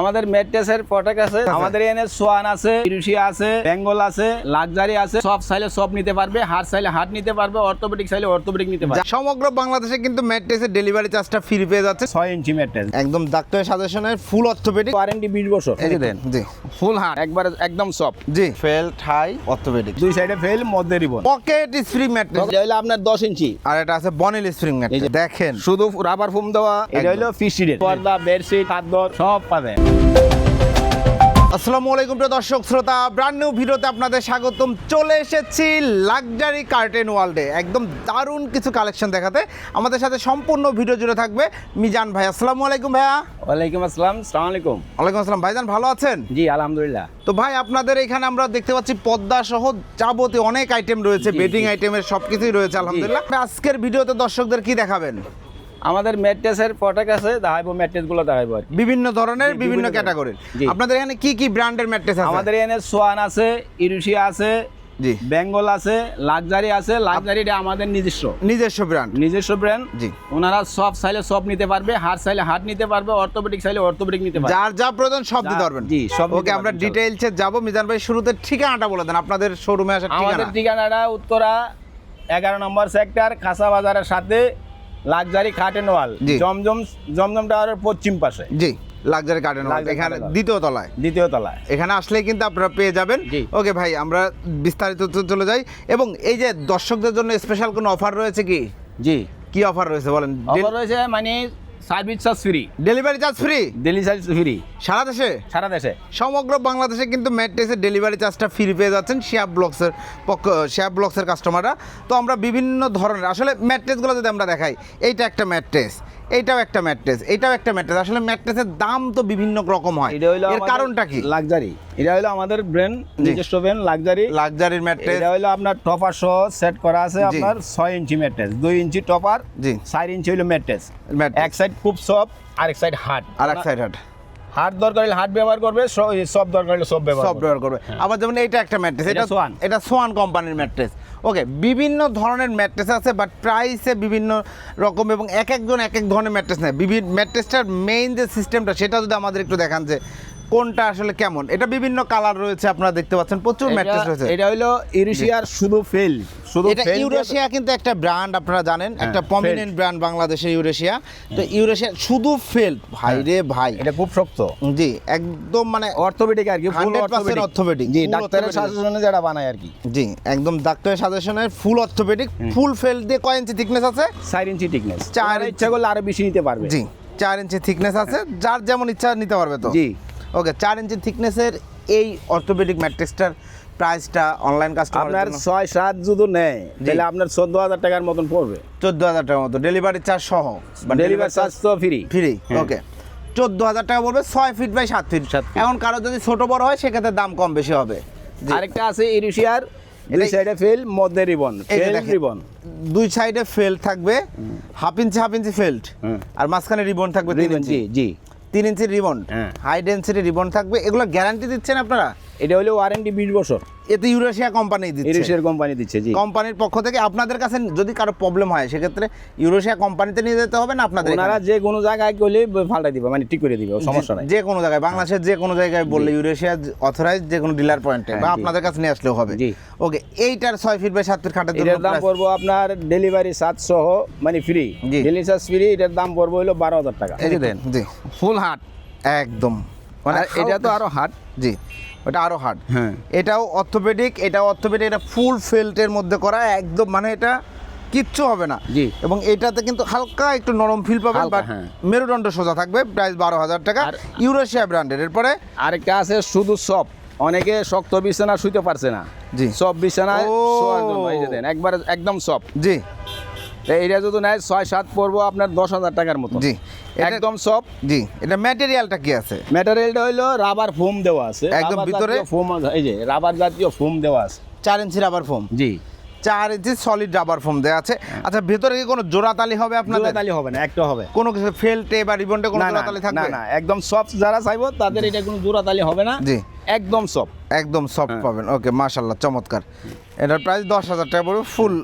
আমাদের মেট্রেসের প্রোডাক্ট আছে আমাদের এনে সোয়ান আছে ইরুশিয়া আছে বেঙ্গল আছে লাক্সারি আছে সব চাইলে সব নিতে পারবে হাট চাইলে হাট নিতে পারবে অর্থোপেডিক চাইলে অর্থোপেডিক নিতে পারবে। সমগ্র বাংলাদেশে কিন্তু ম্যাট্রেসের ডেলিভারি চার্জটা ফ্রি পেয়ে যাচ্ছে। ছয় ইঞ্চি মেট্রেস একদম ডাক্তার সাজেশনের ফুল অর্থোপেডিক ওয়ারেন্টি বিশ বছর। এই দেন জি ফুল হার্ট একবার একদম সব জি। ফেল ঠাই অর্থোপেডিক দুই সাইডে ফেল মধ্যে রিবন পকেট স্প্রিং ম্যাট্রেস এটা হলো আপনার দশ ইঞ্চি। আর এটা আছে বনেল স্প্রিং ম্যাট্রেস দেখেন। শুধু রাবার ফোম দেওয়া এটা হলো ফিস্টিডের পর্দা বেডশিট চাদর সব পাবে আসসালামু আলাইকুম প্রিয় দর্শক শ্রোতা ব্র্যান্ড নিউ ভিডিওতে আপনাদের স্বাগতম। চলে এসেছি লাক্সারি কার্টেন ওয়ার্ল্ডে একদম দারুণ কিছু কালেকশন দেখাতে। আমাদের সাথে সম্পূর্ণ ভিডিও জুড়ে থাকবে মিজান ভাই। আসসালামু আলাইকুম ভাইয়া। ওয়ালাইকুম আসসালাম সালাম আলাইকুম। ওয়ালাইকুম আসসালাম। ভাইজান ভালো আছেন? জি আলহামদুলিল্লাহ। তো ভাই আপনাদের এখানে আমরা দেখতে পাচ্ছি পদ্মা সহ যাবতীয় অনেক আইটেম রয়েছে বেডিং। আইটেমের সবকিছুই রয়েছে আলহামদুলিল্লাহ। আজকের ভিডিওতে দর্শকদের কি দেখাবেন? আমাদের ম্যাট্রেসের প্রোডাক্ট আছে দেখাইবো মেট্রেসগুলো দেখাইবো আর বিভিন্ন ধরনের বিভিন্ন ক্যাটাগরির আপনাদের এখানে কি কি ব্র্যান্ডের ম্যাট্রেস আছে? আমাদের এখানে সোয়ান আছে ইরুশিয়া আছে জি। বেঙ্গল আছে লাক্সারি আছে লাক্সারিটা আমাদের নিজস্ব। নিজস্ব ব্র্যান্ড নিজস্ব ব্র্যান্ড জি। ওনারা সব চাইলে সব নিতে পারবে হাট চাইলে হাট নিতে পারবে অর্থোপেডিক চাইলে অর্থোপেডিক নিতে পারবে। যার যা প্রয়োজন সব দিতে পারবেন। জি, সব ওকে আমরা ডিটেইলসে যাব। মিজান ভাই শুরুতে ঠিকানাটা বলে দেন। আপনাদের শোরুমে আসার আমাদের ঠিকানাটা উত্তরা এগারো নম্বর সেক্টর খাসা বাজারের সাথে লাক্সারি খাটেন ওয়াল। জমজম জমজম টাওয়ারের পশ্চিম পাশে। জি লাক্সারি গার্ডেন ওয়াল। এখানে দ্বিতীয় তলায়। দ্বিতীয় তলায়। এখানে আসলে কিন্তু আপনারা পেয়ে যাবেন। ওকে ভাই আমরা বিস্তারিত চলে যাই। এবং এই যে দর্শকদের জন্য স্পেশাল কোনো অফার রয়েছে কি? জি। কি অফার রয়েছে বলেন? অফার রয়েছে মানে service charge free. Delivery charge free delivery charge free সারা দেশে? সারা দেশে। সমগ্র বাংলাদেশে কিন্তু ম্যাট্রেসের ডেলিভারি চার্জটা ফ্রি পেয়ে যাচ্ছেন শিয়াব ব্লকসের পক্ষ শিয়াব ব্লকসের কাস্টমাররা তো আমরা বিভিন্ন ধরনের আসলে ম্যাট্রেসগুলো যদি আমরা দেখাই এইটা একটা ম্যাট্রেস এইটাও একটা ম্যাট্রেস এটাও একটা ম্যাট্রেস। আসলে ম্যাট্রেসের দাম তো বিভিন্ন রকম হয়। এটা হলো এর কারণটা কি? লাক্সারি। এটা হলো আমাদের ব্র্যান্ড নিজস্ব ব্র্যান্ড লাক্সারি। লাক্সারির ম্যাট্রেস। এটা হলো আপনার টপার সহ সেট করা আছে আপনার ছয় ইঞ্চি ম্যাট্রেস দুই ইঞ্চি টপার জি। চার ইঞ্চি হলো ম্যাট্রেস। এক সাইড খুব সব আরেক সাইড হার্ড আর এক সাইড হাট হার্ড দরকার হলে হার্ড ব্যবহার করবে সব দরকার হলে সব ব্যবহার সব করবে। ব্যবহার করবে। আবার যেমন এটা একটা ম্যাট্রেস এটা সোয়ান। এটা সোয়ান কোম্পানির ম্যাট্রেস। ওকে বিভিন্ন ধরনের ম্যাট্রেস আছে বাট প্রাইসে বিভিন্ন রকম এবং এক একজন এক এক ধরনের ম্যাট্রেস নেয়। বিভিন্ন ম্যাট্রেসটার মেইন যে সিস্টেমটা সেটা যদি আমাদের একটু দেখান যে কোনটা আসলে কেমন? এটা বিভিন্ন কালার রয়েছে আপনারা দেখতে পাচ্ছেন। প্রচুর ম্যাট্রেস রয়েছে। এটা হলো ইউরেশিয়ার শুধু ফেল। শুধু এটা ইউরেশিয়া কিন্তু একটা ব্র্যান্ড আপনারা জানেন। একটা হ্যাঁ, প্রমিনেন্ট ব্র্যান্ড বাংলাদেশের ইউরেশিয়া। তো ইউরেশিয়া শুধু ফেল। ভাই রে ভাই। এটা খুব শক্ত। জি একদম মানে অর্থোপেডিক আর কি ফুল 100% orthopedic, জি ডাক্তারের সাজেশনে যেটা বানায় আর কি। জি একদম ডাক্তারের সাজেশনের ফুল অর্থোপেডিক ফুল ফেল দিয়ে কয় ইঞ্চি থিকনেস আছে? চার ইঞ্চি টিকনেস চার চার ইচ্ছা করলে আরও বেশি নিতে পারবে। জি চার ইঞ্চি থিকনেস আছে। যার যেমন ইচ্ছা নিতে পারবে তো। জি। ওকে চার ইঞ্চি থিকনেসের এই অর্থোপেডিক ম্যাট্রিক্সটার প্রাইসটা অনলাইন কাস্টমার আপনার ছয় সাত যদি নেয় তাহলে আপনার চোদ্দ হাজার টাকার মতন পড়বে। চোদ্দ হাজার টাকার মতো। ডেলিভারি চার্জ সহ ডেলিভারি চার্জ তো ফ্রি ফ্রি। ওকে চোদ্দ হাজার টাকা পড়বে ছয় ফিট বাই সাত ফিট সাত। এখন কারও যদি ছোট বড় হয় সেক্ষেত্রে দাম কম বেশি হবে। আরেকটা আছে ইরিশিয়ার দুই সাইডে ফেল মধ্যে রিবন ফেল রিবন দুই সাইডে ফেল্ট থাকবে half inch half inch felt আর মাঝখানে রিবন থাকবে তিন ইঞ্চি জি। তিন inch ribbon. High density ribbon থাকবে এগুলো গ্যারান্টি দিচ্ছেন আপনারা এটা হলো ওয়ারেন্টি বিশ বছর। এতে ইউরেশিয়া কোম্পানি দিচ্ছে। ইরুশিয়ার কোম্পানি দিচ্ছে জি। কোম্পানির পক্ষ থেকে আপনাদের কাছে যদি কারও প্রবলেম হয় সেক্ষেত্রে ইউরেশিয়া কোম্পানিতে নিয়ে যেতে হবে না আপনাদের ওনারা যে কোনো জায়গায় গেলে ফাল্টাই দিবে মানে ঠিক করে দিবে সমস্যা নাই। যে কোনো জায়গায় বাংলাদেশের যে কোনো জায়গায় বললে ইউরেশিয়া অথরাইজ যে কোনো ডিলার পয়েন্টে বা হ্যাঁ, আপনাদের কাছে নিয়ে আসলেও হবে। জি। ওকে এইটার ছয় ফিট বাই সাত ফিট খাটের জন্য এটার দাম পড়ব আপনার ডেলিভারি সাত সহ মানে ফ্রি। ডেলিভারি চার্জ ফ্রি এটার দাম পড়ব হলো বারো হাজার টাকা। এই দেন জি। ফুল হার্ট একদম। মানে এটা তো আরও হাট জি। ওটা আরও হার্ড হ্যাঁ। এটাও অর্থোপেডিক এটাও অর্থোপেডিক এটা ফুল ফেল্টের মধ্যে করা একদম মানে এটা কিচ্ছু হবে না। জি। এবং এটাতে কিন্তু হালকা একটু নরম ফিল পাবেন হালকা, বাট। মেরুদণ্ড সোজা থাকবে প্রাইস বারো হাজার টাকা। ইউরেশিয়া ব্র্যান্ডের এরপরে আরেকটা আছে শুধু সব অনেকে শক্ত বিছানা শুইতে পারছে না। জি। সব বিছানায় দেন একবার একদম সব জি। এইটা যদি নেয় ছয় সাত পড়ব আপনার দশ হাজার টাকার মতো। জি। একদম সব। জি। এটা ম্যাটেরিয়ালটা কি আছে? ম্যাটেরিয়ালটা হইল রাবার ফোম দেওয়া আছে। একদম ভিতরে? ফোম এই যে রাবার জাতীয় ফোম দেওয়া আছে। চার ইঞ্চি রাবার ফোম জি। চার ইঞ্চি সলিড রাবার ফোম দেওয়া আছে। আচ্ছা ভেতরে কি কোনো জোড়াতালি হবে আপনাদের? জোড়াতালি হবে না একটা হবে। কোনো কিছু ফেল্টে বা রিবনটে কোনো জোড়াতালি না থাকবে? না একদম সব যারা চাইব তাদের এটা কোনো জোড়াতালি হবে না। জি। একদম সব একদম সফট হ্যাঁ। পাবেন। ওকে মাশাল্লাহ চমৎকার। এটার প্রাইস দশ হাজার টাকা পড়বে ফুল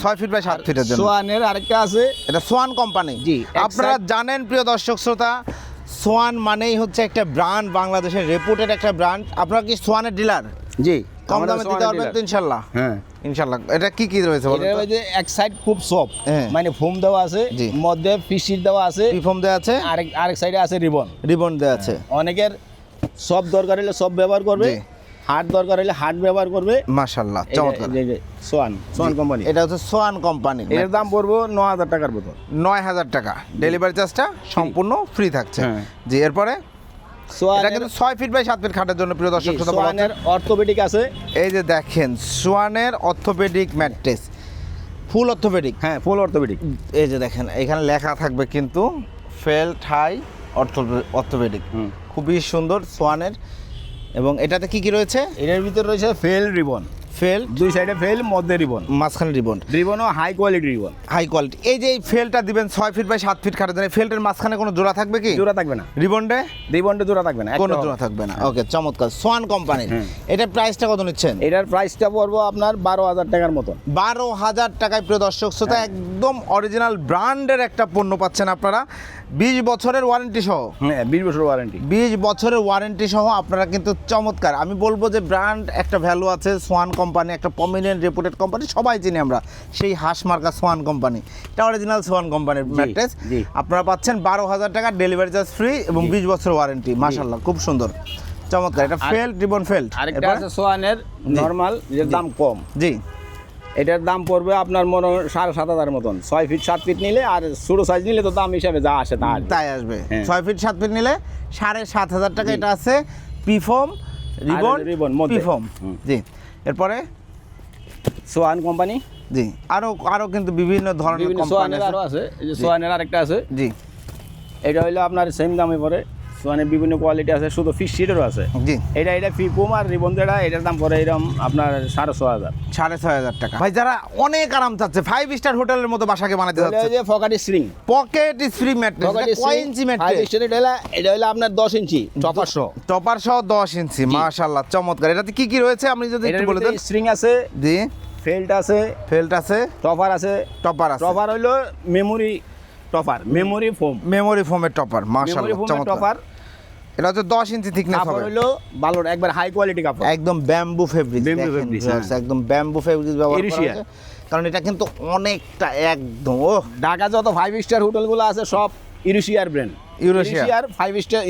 ছয় ফিট বাই সাত ফিটের জন্য। সোয়ানের আরেকটা আছে। এটা সোয়ান কোম্পানি জি, আপনারা জানেন প্রিয় দর্শক শ্রোতা সোয়ান মানেই হচ্ছে একটা ব্র্যান্ড বাংলাদেশের রেপুটেড একটা ব্র্যান্ড আপনারা কি সোয়ানের ডিলার জি। কম দামে দিতে পারবেন তো ইনশাল্লাহ। হ্যাঁ। ইনশাল্লাহ। এটা কি কি রয়েছে বলুন এটা যে এক সাইড খুব সফট হ্যাঁ। মানে ফোম দেওয়া আছে। মধ্যে ফিসির দেওয়া আছে পিফম দেওয়া আছে? আরেক আরেক সাইডে আছে রিবন রিবন দেওয়া আছে। অনেকের সব দরকার হলে সব ব্যবহার করবে। হাট দরকার হলে হাট ব্যবহার করবে। মাশাল্লাহ চমৎকার। সোয়ান সোয়ান কোম্পানি এটা হচ্ছে সোয়ান কোম্পানি এর দাম পড়ব ন হাজার টাকার বোতল। নয় হাজার টাকা। ডেলিভারি চার্জটা সম্পূর্ণ ফ্রি থাকছে। হ্যাঁ। জি এরপরে এটা সোয়ানের কিন্তু ছয় ফিট বাই সাত ফিট খাটের জন্য প্রিয় দর্শক শ্রোতা সোয়ানের অর্থোপেডিক আছে। এই যে দেখেন সোয়ানের অর্থোপেডিক ম্যাট্রেস। Full orthopaedic. হ্যাঁ ফুল অর্থোপেডিক। এই যে দেখেন এখানে লেখা থাকবে কিন্তু ফেল ঠাই অর্থোপেডিক। খুবই সুন্দর সোয়ানের। এবং এটাতে কি কি রয়েছে? এটার ভিতরে রয়েছে ফেল রিবন। ফেল। দুই সাইডে ফেল মধ্যে রিবন। মাঝখানে ribbon. রিবনও high quality ribbon. High quality এই যে ফেলটা দিবেন ছয় ফিট বাই সাত ফিট খাটের জন্য ফেলটার মাঝখানে কোনো জোড়া থাকবে কি? জোড়া থাকবে না। রিবনডে রিবনটা জোড়া থাকবে না কোনো জোড়া থাকবে না। ওকে চমৎকার। সোয়ান কোম্পানির হুম। এটার প্রাইসটা কত নিচ্ছেন? এটার প্রাইসটা পড়ব আপনার বারো হাজার টাকার মতন। বারো হাজার টাকায় প্রিয় দর্শক শ্রোতা একদম অরিজিনাল ব্র্যান্ডের একটা পণ্য পাচ্ছেন আপনারা। বিশ বছরের ওয়ারেন্টি সহ। হ্যাঁ বিশ বছর ওয়ারেন্টি বিশ বছরের ওয়ারেন্টি সহ আপনারা কিন্তু চমৎকার। আমি বলব যে ব্র্যান্ড একটা ভ্যালু আছে সোয়ান কোম্পানি একটা প্রমিনেন্ট রেপুটেড কোম্পানি সবাই চিনি আমরা। সেই হাঁস মার্কা সোয়ান কোম্পানি। এটা অরিজিনাল সোয়ান কোম্পানির ম্যাট্রেস আপনারা পাচ্ছেন বারো হাজার টাকা ডেলিভারি চার্জ ফ্রি এবং বিশ বছর ওয়ারেন্টি মাশাল্লাহ খুব সুন্দর। চমৎকার এটা ফেল্ট রিবন ফেল্ট আরেকটা আছে সোয়ানের নর্মাল যের দাম কম। জি। এটার দাম পড়বে আপনার মনে হয় সাড়ে সাত হাজার মতন। ছয় ফিট সাত ফিট নিলে আর ছোটো সাইজ নিলে তো দাম হিসাবে যা আসে তা তাই আসবে। হ্যাঁ। ছয় ফিট সাত ফিট নিলে সাড়ে সাত হাজার টাকা এটা আছে। পিফম রিবন রিবন। পিফম জি। এরপরে? Swan company? জি। আরও আরও কিন্তু বিভিন্ন ধরনের কোম্পানি আরও আছে। এই যে সোয়ানের আরেকটা আছে। জি। এটা হইল আপনার সেম দামে পড়ে সোয়ানের বিভিন্ন কোয়ালিটি আছে শুধু ফিশ শিটেরও আছে। জি। এটা এটা ফিপুম আর রিবন যেটা এটার দাম পড়ে এরকম আপনার সাড়ে ছ হাজার। সাড়ে ছয় হাজার টাকা। ভাই যারা অনেক আরাম চাচ্ছে ফাইভ স্টার হোটেলের মতো বাসাকে বানাতে যাচ্ছে হচ্ছে ফকাটি স্ট্রিং পকেট স্প্রি ম্যাট্রেস কয় ইঞ্চি ম্যাট্রেস এটা হলো এটা হলো আপনার দশ ইঞ্চি চপারশো টপার সহ দশ ইঞ্চি মাশাল্লাহ চমৎকার। এটাতে কি কি রয়েছে? আপনি যদি একটু বলে দেন। স্ট্রিং আছে জি। ফেল্ট আছে ফেল্ট আছে। টপার আছে টপার আছে। টপার হইল memory topper memory foam memory ফোমের টপার মেমোরি মাশাল্লাহ চমৎকার। টপার এটা হচ্ছে দশ ইঞ্চি থিকনেস কাপড় হবে হইল ভালো একবার হাই কোয়ালিটি কাপড় একদম ব্যাম্বু ফেব্রিক fabric, হ্যাঁ। একদম ব্যাম্বু ফেব্রিক ব্যবহার করা। হয়েছে। কারণ এটা কিন্তু অনেকটা একদম ও ঢাকা যত ফাইভ স্টার হোটেলগুলো আছে সব ইউরেশিয়ার ব্র্যান্ড ইউরেশিয়া। ইউরেশিয়ার five star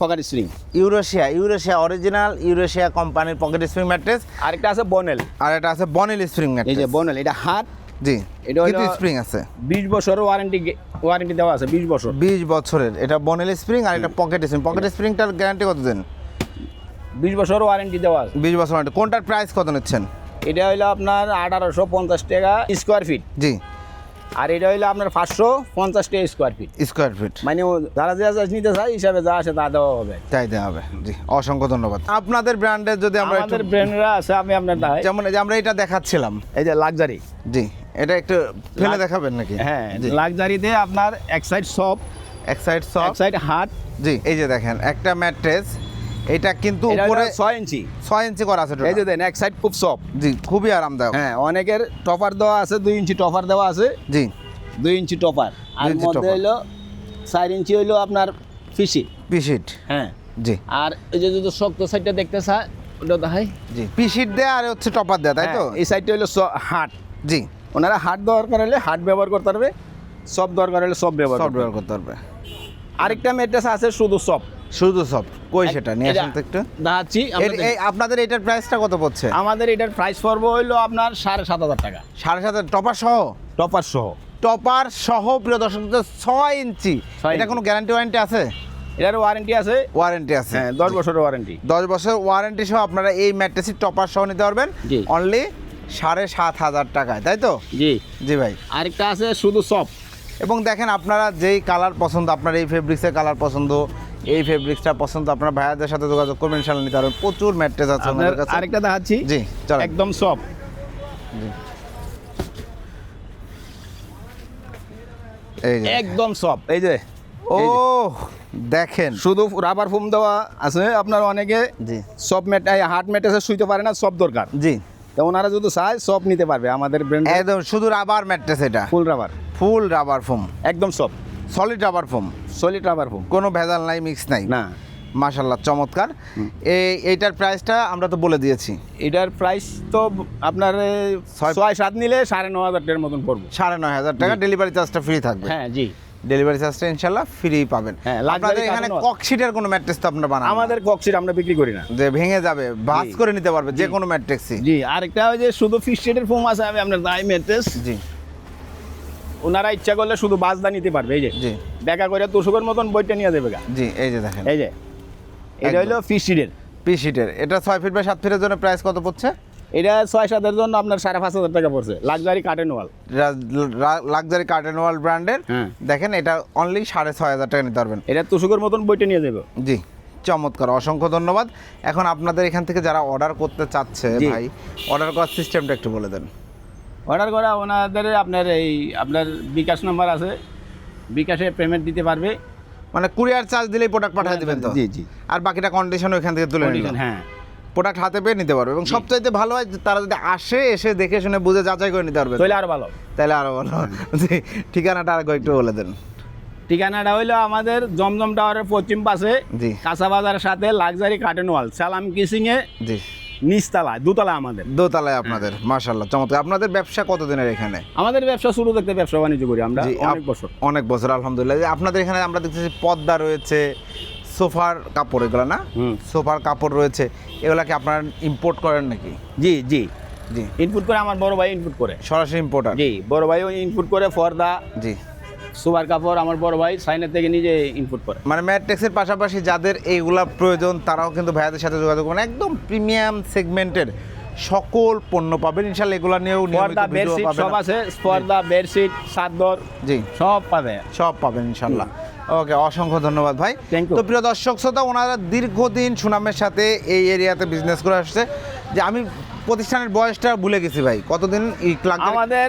ফকাটি string Eurasia Eurasia original Eurasia কোম্পানির পকেট স্প্রিং ম্যাট্রেস আরেকটা আছে বনেল আর একটা আছে বনেল স্প্রিং ম্যাট্রেস এই যে বনেল এটা হাত জি। এটা হলো- স্প্রিং আছে। বিশ বছরের ওয়ারেন্টি ওয়ারেন্টি দেওয়া আছে বিশ বছর। বিশ বছরের। এটা বনেল স্প্রিং আর এটা পকেট স্প্রিং পকেট স্প্রিংটার গ্যারান্টি কত দেন বিশ বছর ওয়ারেন্টি দেওয়া আছে। বিশ বছর ওয়ারেন্টি কোনটার প্রাইস কত নিচ্ছেন? এটা হলো আপনার আঠারোশো পঞ্চাশ টাকা স্কোয়ার ফিট জি। আর এটা হইল আপনার পাঁচশো পঞ্চাশ টাকা স্কোয়ার ফিট স্কোয়ার ফিট মানে যারা যা যা নিতে চায় হিসাবে যা আসে তা দেওয়া হবে। চাইতে হবে। জি অসংখ্য ধন্যবাদ। আপনাদের ব্র্যান্ডের যদি আমরা আমাদের ব্র্যান্ডরা আছে আমি আপনার যেমন এই যে আমরা এটা দেখাচ্ছিলাম। এই যে লাক্সারি জি এটা একটু ফেলে দেখাবেন নাকি? হ্যাঁ জি। লাক্সারিতে আপনার এক সাইড সব এক সাইড সব এক সাইড হাট জি এই যে দেখেন একটা ম্যাট্রেস এটা কিন্তু উপরে হলো ছয় ইঞ্চি। ছয় ইঞ্চি করা আছে এই যে দেন এক সাইড খুব সব জি খুবই আরামদায়ক। হ্যাঁ অনেকের টপার দেওয়া আছে দুই ইঞ্চি টপার দেওয়া আছে। জি। দুই ইঞ্চি টপার আর মধ্যে। হইল চার ইঞ্চি হইল আপনার ফিসি পিসিট হ্যাঁ। জি। আর এই যে যদি শক্ত সাইডটা দেখতে চায় ওটা দেখাই জি পিসিট দেয়া আর হচ্ছে টপার দেয়া তাই তো? হ্যাঁ, এই সাইডটা হলো হাট জি। ওনারা হাট দরকার হলে হাট ব্যবহার করতে পারবে সব দরকার হলে সব ব্যবহার সফটওয়্যার পারবে। করতে পারবে। আরেকটা মেট্রেস আছে শুধু সব শুধু সফট কই সেটা? নিয়ে আসেন তো একটু। দেখাচ্ছি আপনাদের। এটার প্রাইসটা কত পড়ছে? আমাদের এটার প্রাইস পর্ব হইল আপনার সাড়ে সাত হাজার টাকা। সাড়ে সাত হাজার। টপার সহ? টপার সহ। টপার সহ প্রিয় দর্শক ছয় ইঞ্চি। এটা কোনো গ্যারান্টি ওয়ারেন্টি আছে? এটার ওয়ারেন্টি আছে। ওয়ারেন্টি আছে। হ্যাঁ দশ বছরের ওয়ারেন্টি দশ বছর ওয়ারেন্টি সহ আপনারা এই ম্যাট্রেসি টপার সহ নিতে পারবেন। অনলি সাড়ে সাত হাজার টাকায় তাই তো? জি। জি ভাই। আরেকটা আছে শুধু সব এবং দেখেন আপনারা যেই কালার পছন্দ আপনার এই ফেব্রিক্সের কালার পছন্দ এই ফেব্রিক্সটা পছন্দ আপনার ভাইয়াদের সাথে যোগাযোগ করবেন ইনশাল্লাহ নিতে পারবেন। প্রচুর ম্যাট্রেস আছে আমাদের কাছে। আরেকটা দেখাচ্ছি জি চলো একদম সব এই যে। একদম সব এই যে ও দেখেন। শুধু রাবার ফোম দেওয়া আছে আপনার অনেকে জি। সব মেট হার্ট ম্যাট্রেসে শুইতে পারে না সব দরকার। জি। তো ওনারা যদি চায় সব নিতে পারবে আমাদের ব্র্যান্ড একদম শুধু রাবার ম্যাট্রেস এটা। Full rubber full rubber foam একদম সব solid rubber foam solid rubber foam কোনো ভেজাল নাই মিক্স নাই। না। মাশাল্লাহ চমৎকার। এই এইটার প্রাইসটা আমরা তো বলে দিয়েছি। এটার প্রাইস তো আপনার ছয়- সাত নিলে সাড়ে ন হাজার টাকার মতন পড়ব। সাড়ে নয় হাজার টাকা। ডেলিভারি চার্জটা ফ্রি থাকবে। হ্যাঁ জি। ডেলিভারি চার্জটা ইনশাল্লাহ ফ্রি পাবেন। হ্যাঁ, আপনাদের এখানে ককশিটের কোনো ম্যাট্রেস তো আপনার বানান আমাদের কক্সিট আমরা বিক্রি করি না। যে ভেঙে যাবে ভাঁজ করে নিতে পারবে যে কোনো ম্যাট্রিক্সই জি আরেকটা ওই যে শুধু শেডের ফোম আছে আমি আপনার দায় মেট্রেস জি। ওনারা ইচ্ছা করলে শুধু বাজদা নিতে পারবে এই যে। জি। দেখা করে তুষকের মতন বইটা নিয়ে দেবে গা। জি এই যে দেখেন। এই যে। এটা হলো ফিশ শিডের পি শিটের এটা ছয় ফিট বাই সাত ফিটের জন্য প্রাইস কত পড়ছে? এটা ছয় সাতের জন্য আপনার সাড়ে পাঁচ হাজার টাকা পড়ছে। Luxury curtain wall luxury curtain wall ব্র্যান্ডের। দেখেন এটা অনলি সাড়ে ছয় হাজার টাকা নিতে পারবেন। এটা তুষকের মতন বইটা নিয়ে যাবে। জি চমৎকার। অসংখ্য ধন্যবাদ। এখন আপনাদের এখান থেকে যারা অর্ডার করতে চাচ্ছে ভাই অর্ডার করার সিস্টেমটা একটু বলে দেন। অর্ডার করা ওনাদের আপনার এই আপনার বিকাশ নাম্বার আছে। বিকাশে পেমেন্ট দিতে পারবে। মানে কুরিয়ার চার্জ দিলেই প্রোডাক্ট পাঠিয়ে দেবেন তো? জি, জি। আর বাকিটা কন্ডিশন ওইখান থেকে তুলে নিলেন হ্যাঁ। প্রোডাক্ট হাতে পেয়ে নিতে পারবে। এবং সবচাইতে ভালো হয় যে তারা যদি আসে এসে দেখে শুনে বুঝে যাচাই করে নিতে পারবে তাহলে আরও ভালো। তাহলে আরও ভালো। জি ঠিকানাটা আর একটু বলে দেন। ঠিকানাটা হইল আমাদের জমজম টাওয়ারের পশ্চিম পাশে। জি। কাঁচা বাজারের সাথে লাক্সারি কার্টেন ওয়াল সালাম কিসিং এ। জি। নিচতলা দুতলা আমাদের। দোতলায় আপনাদের মাশাল্লাহ চমৎকার। আপনাদের ব্যবসা কতদিনের এখানে? আমাদের ব্যবসা শুরু থেকে ব্যবসা বাণিজ্য করি আমরা অনেক বছর। অনেক বছর আলহামদুলিল্লাহ। আপনাদের এখানে আমরা দেখতেছি পর্দা রয়েছে সোফার কাপড় এগুলো না? সোফার কাপড় রয়েছে এগুলা কি আপনারা ইম্পোর্ট করেন নাকি? জি জি। জি। ইনপুট করে আমার বড় ভাই ইনপুট করে। সরাসরি ইম্পোর্টার জি বড় ভাইও ইনপুট করে ফর্দা। জি। সুপার কাপড় আমার বড় ভাই সাইনের থেকে নিজে ইনপুট করে। মানে ম্যাট্রিক্সের পাশাপাশি যাদের এইগুলা প্রয়োজন তারাও কিন্তু ভাইয়াদের সাথে যোগাযোগ করবেন একদম প্রিমিয়াম সেগমেন্টের সকল পণ্য পাবেন। ইনশাল্লাহ এগুলা নিয়েও পর্দা বেডশিট সব আছে। পর্দা বেডশিট চাদর জি। সব পাবে সব পাবেন ইনশাল্লাহ ওকে অসংখ্য ধন্যবাদ ভাই। তো প্রিয় দর্শক শ্রোতা ওনারা দীর্ঘদিন সুনামের সাথে এই এরিয়াতে বিজনেস করে আসছে। যে আমি প্রতিষ্ঠানের বয়সটা ভুলে গেছি ভাই। কতদিন আমাদের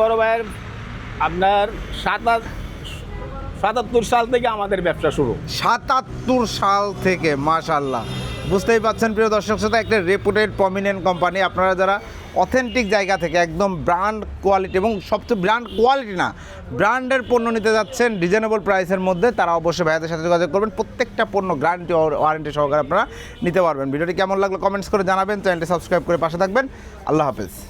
বড় ভাইয়ের আপনার সাতাত সাতাত্তর সাল থেকে আমাদের ব্যবসা শুরু। সাতাত্তর সাল থেকে মাশাল্লাহ বুঝতেই পাচ্ছেন প্রিয় দর্শক শ্রোতা, একটা রেপুটেড প্রমিনেন্ট কোম্পানি আপনারা যারা অথেন্টিক জায়গা থেকে একদম ব্র্যান্ড কোয়ালিটি এবং সবচেয়ে ব্র্যান্ড কোয়ালিটি না ব্র্যান্ডের পণ্য নিতে যাচ্ছেন রিজনেবল প্রাইসের মধ্যে, তারা অবশ্যই ভাইয়াদের সাথে যোগাযোগ করবেন। প্রত্যেকটা পণ্য গ্যারান্টি ওয়ারেন্টি সহকারে আপনারা নিতে পারবেন। ভিডিওটি কেমন লাগল কমেন্টস করে জানাবেন। চ্যানেলটি সাবস্ক্রাইব করে পাশে থাকবেন। আল্লাহ হাফেজ।